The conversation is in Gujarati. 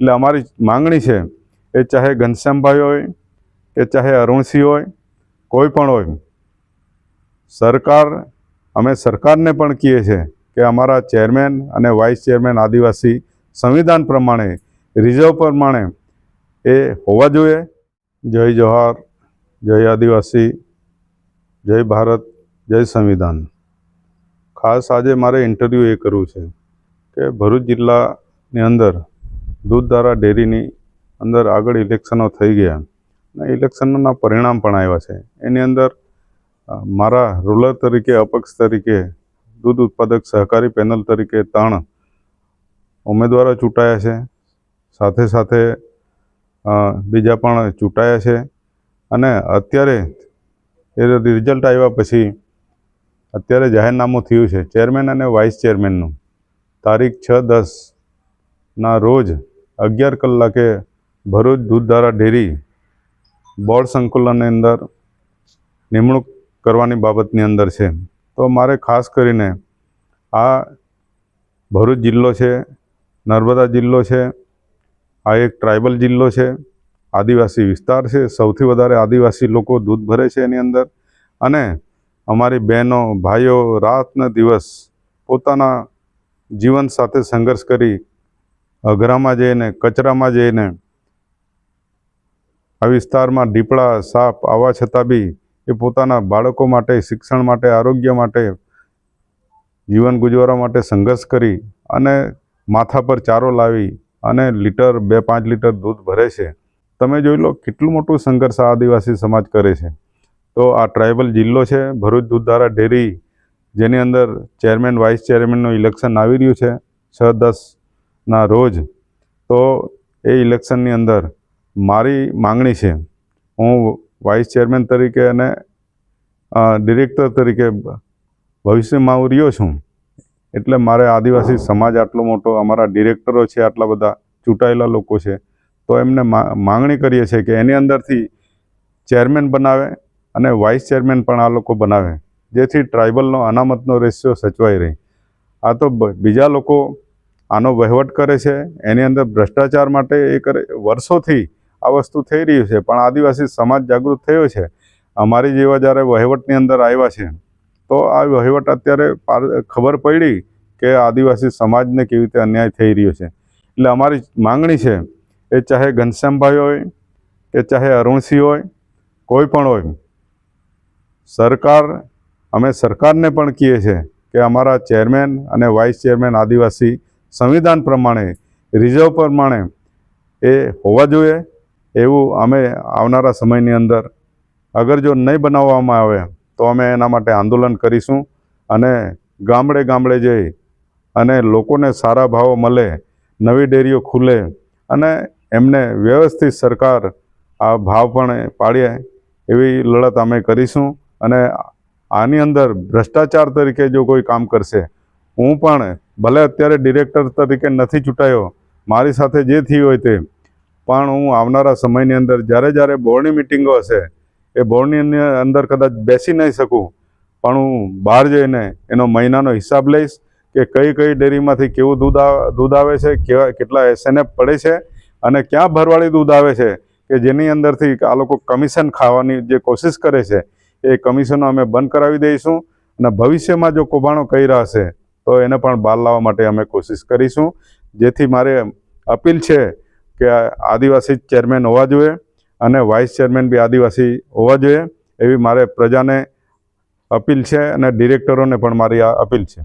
એટલે અમારી માંગણી છે, એ ચાહે ઘનશ્યામભાઈ હોય કે ચાહે અરુણસિંહ હોય, કોઈ પણ હોય, સરકાર, અમે સરકારને પણ કહીએ છીએ કે અમારા ચેરમેન અને વાઇસ ચેરમેન આદિવાસી સંવિધાન પ્રમાણે, રિઝર્વ પ્રમાણે એ હોવા જોઈએ. જય જોહાર જય આદિવાસી, જય ભારત, જય સંવિધાન. ખાસ આજે મારે ઇન્ટરવ્યૂ એ કરવું છે કે ભરૂચ જિલ્લાની અંદર દૂધધારા ડેરીની અંદર આગળ ઇલેક્શનો થઈ ગયા. અને ઇલેક્શનના પરિણામ પણ આવ્યા છે. એની અંદર મારા રૂલર તરીકે, અપક્ષ તરીકે, દૂધ ઉત્પાદક સહકારી પેનલ તરીકે ત્રણ ઉમેદવારો ચૂંટાયા છે. સાથે સાથે બીજા પણ ચૂંટાયા છે. અને અત્યારે એ રિઝલ્ટ આવ્યા પછી અત્યારે જાહેરનામું થયું છે. ચેરમેન અને વાઇસ ચેરમેનનું. તારીખ છ દસના રોજ અગિયાર કલાકે ભરૂચ દૂધધારા ડેરી બોર્ડ સંકુલનની અંદર નિમણૂક કરવાની બાબતની અંદર છે. તો મારે ખાસ કરીને આ ભરૂચ જિલ્લો છે, નર્મદા જિલ્લો છે, આ એક ટ્રાઇબલ જિલ્લો છે, આદિવાસી વિસ્તાર છે, સૌથી વધારે આદિવાસી લોકો દૂધ ભરે છે એની અંદર. અને અમારી બહેનો, ભાઈઓ રાતના દિવસ પોતાના જીવન સાથે સંઘર્ષ કરી અઘરામાં જઈને, કચરામાં જઈને, આ વિસ્તારમાં દીપડા સાપ આવવા છતાં બી એ પોતાના બાળકો માટે, શિક્ષણ માટે, આરોગ્ય માટે, જીવન ગુજારવા માટે સંઘર્ષ કરી અને માથા પર ચારો લાવી અને લીટર, બે પાંચ લીટર દૂધ ભરે છે. તમે જોઈ લો કેટલું મોટું સંઘર્ષ આદિવાસી સમાજ કરે છે. તો આ ટ્રાઇબલ જિલ્લો છે, ભરૂચ દૂધધારા ડેરી, જેની અંદર ચેરમેન, વાઇસ ચેરમેનનું ઇલેક્શન આવી રહ્યું છે. છ દસના રોજ, તો એ ઇલેક્શનની અંદર મારી માંગણી છે. હું વાઇસ ચેરમેન તરીકે અને ડિરેક્ટર તરીકે ભવિષ્યમાં હું રહ્યો છું. એટલે મારે આદિવાસી સમાજ આટલો મોટો, અમારા ડિરેક્ટરો છે, આટલા બધા ચૂંટાયેલા લોકો છે, તો એમને માંગણી કરીએ છીએ કે એની અંદરથી ચેરમેન બનાવે અને વાઇસ ચેરમેન પણ આ લોકો બનાવે, જેથી ટ્રાઇબલનો અનામતનો રેશિયો સચવાઈ રહે. આ તો બીજા લોકો આનો વહીવટ કરે છે, એની અંદર ભ્રષ્ટાચાર માટે એ કરે, વર્ષોથી આ વસ્તુ થઈ રહ્યું છે, પણ આદિવાસી સમાજ જાગૃત થયો છે. અમારી જેવા જ્યારે વહીવટની અંદર આવ્યા છે, તો આ વહીવટ અત્યારે ખબર પડી કે આદિવાસી સમાજને કેવી રીતે અન્યાય થઈ રહ્યો છે. એટલે અમારી માંગણી છે, એ ચાહે ઘનશ્યામભાઈ હોય કે ચાહે અરુણસિંહ હોય, કોઈ પણ હોય, સરકાર, અમે સરકારને પણ કહીએ છીએ કે અમારા ચેરમેન અને વાઇસ ચેરમેન આદિવાસી સંવિધાન પ્રમાણે, રિઝર્વ પ્રમાણે એ હોવા જોઈએ. એવું અમે આવનારા સમયની અંદર અગર જો નહીં બનાવવામાં આવે, તો અમે એના માટે આંદોલન કરીશું અને ગામડે ગામડે જઈ અને લોકોને સારા ભાવો મળે, નવી ડેરીઓ ખુલે અને એમને વ્યવસ્થિત સરકાર આ ભાવ પણ પાડીએ એવી લડત અમે કરીશું. અને આની અંદર ભ્રષ્ટાચાર તરીકે જો કોઈ કામ કરશે હું પણ ભલે અત્યારે ડિરેક્ટર તરીકે નથી ચૂંટાયો, મારી સાથે જે થયું હોય તે, પણ હું આવનારા સમયની અંદર જ્યારે જ્યારે બોર્ડની મિટિંગો હશે, એ બોર્ડની અંદર- કદાચ બેસી નહીં શકું, પણ હું બહાર જઈને એનો મહિનાનો હિસાબ લઈશ કે કઈ કઈ ડેરીમાંથી કેવું દૂધ દૂધ આવે છે, કેવા, કેટલા એસએનએફ પડે છે અને ક્યાં ભરવાળી દૂધ આવે છે કે જેની અંદરથી આ લોકો કમિશન ખાવાની જે કોશિશ કરે છે, એ કમિશનો અમે બંધ કરાવી દઈશું અને ભવિષ્યમાં જો કૌભાંડો રહ્યા હશે તો એને પણ બહાર લાવવા માટે અમે કોશિશ કરીશું. જેથી મારે અપીલ છે કે આદિવાસી ચેરમેન હોવા જોઈએ અને વાઇસ ચેરમેન બી આદિવાસી હોવા જોઈએ એવી મારે પ્રજાને અપીલ છે અને ડિરેક્ટરોને પણ મારી આ અપીલ છે.